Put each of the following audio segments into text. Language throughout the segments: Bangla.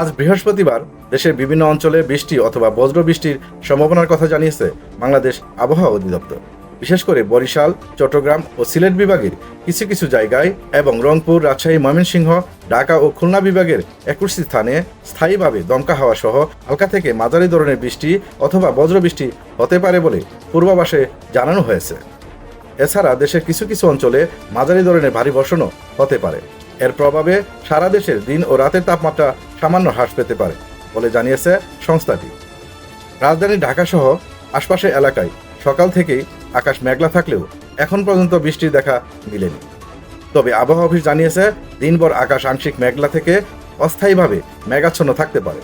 আজ বৃহস্পতিবার দেশের বিভিন্ন অঞ্চলে বৃষ্টি অথবা বজ্র বৃষ্টির সম্ভাবনার কথা জানিয়েছে বাংলাদেশ আবহাওয়া অধিদপ্তর। বিশেষ করে বরিশাল, চট্টগ্রাম ও সিলেট বিভাগের কিছু কিছু জায়গায় এবং রংপুর, রাজশাহী, ময়মনসিংহ, ঢাকা ও খুলনা বিভাগের একুশটি স্থানে স্থায়ীভাবে দমকা হাওয়া সহ হালকা থেকে মাঝারি ধরনের বৃষ্টি অথবা বজ্রবৃষ্টি হতে পারে বলে পূর্বাভাসে জানানো হয়েছে। এছাড়া দেশের কিছু কিছু অঞ্চলে মাঝারি ধরনের ভারী বর্ষণও হতে পারে। এর প্রভাবে সারা দেশের দিন ও রাতের তাপমাত্রা সামান্য হ্রাস পেতে পারে বলে জানিয়েছে সংস্থাটি। রাজধানী ঢাকাসহ আশপাশের এলাকায় সকাল থেকেই আকাশ মেঘলা থাকলেও এখন পর্যন্ত বৃষ্টির দেখা মিলেনি। তবে আবহাওয়া অফিস জানিয়েছে, দিনভর আকাশ আংশিক মেঘলা থেকে অস্থায়ীভাবে মেঘাচ্ছন্ন থাকতে পারে।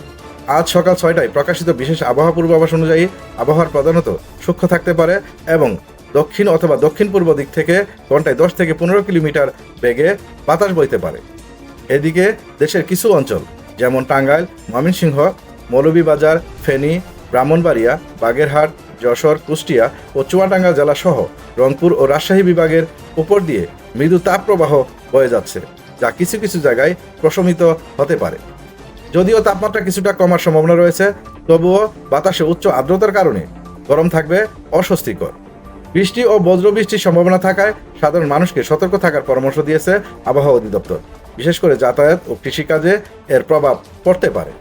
আজ সকাল ছয়টায় প্রকাশিত বিশেষ আবহাওয়া পূর্বাভাস অনুযায়ী আবহাওয়ার প্রধানত সূক্ষ্ম থাকতে পারে এবং দক্ষিণ অথবা দক্ষিণ পূর্ব দিক থেকে ঘন্টায় দশ থেকে পনেরো কিলোমিটার বেগে বাতাস বইতে পারে। এদিকে দেশের কিছু অঞ্চল যেমন টাঙ্গাইল, ময়মনসিংহ, মৌলভীবাজার, ফেনী, ব্রাহ্মণবাড়িয়া, বাগেরহাট, যশোর, কুষ্টিয়া ও চুয়াডাঙ্গা জেলা সহ রংপুর ও রাজশাহী বিভাগের উপর দিয়ে মৃদু তাপপ্রবাহ বয়ে যাচ্ছে, যা কিছু কিছু জায়গায় প্রশমিত হতে পারে। যদিও তাপমাত্রা কিছুটা কমার সম্ভাবনা রয়েছে, তবুও বাতাসে উচ্চ আর্দ্রতার কারণে গরম থাকবে অস্বস্তিকর। বৃষ্টি ও বজ্রবৃষ্টির সম্ভাবনা থাকায় সাধারণ মানুষকে সতর্ক থাকার পরামর্শ দিয়েছে আবহাওয়া অধিদপ্তর। বিশেষ করে যাতায়াত ও কৃষিকাজে এর প্রভাব পড়তে পারে।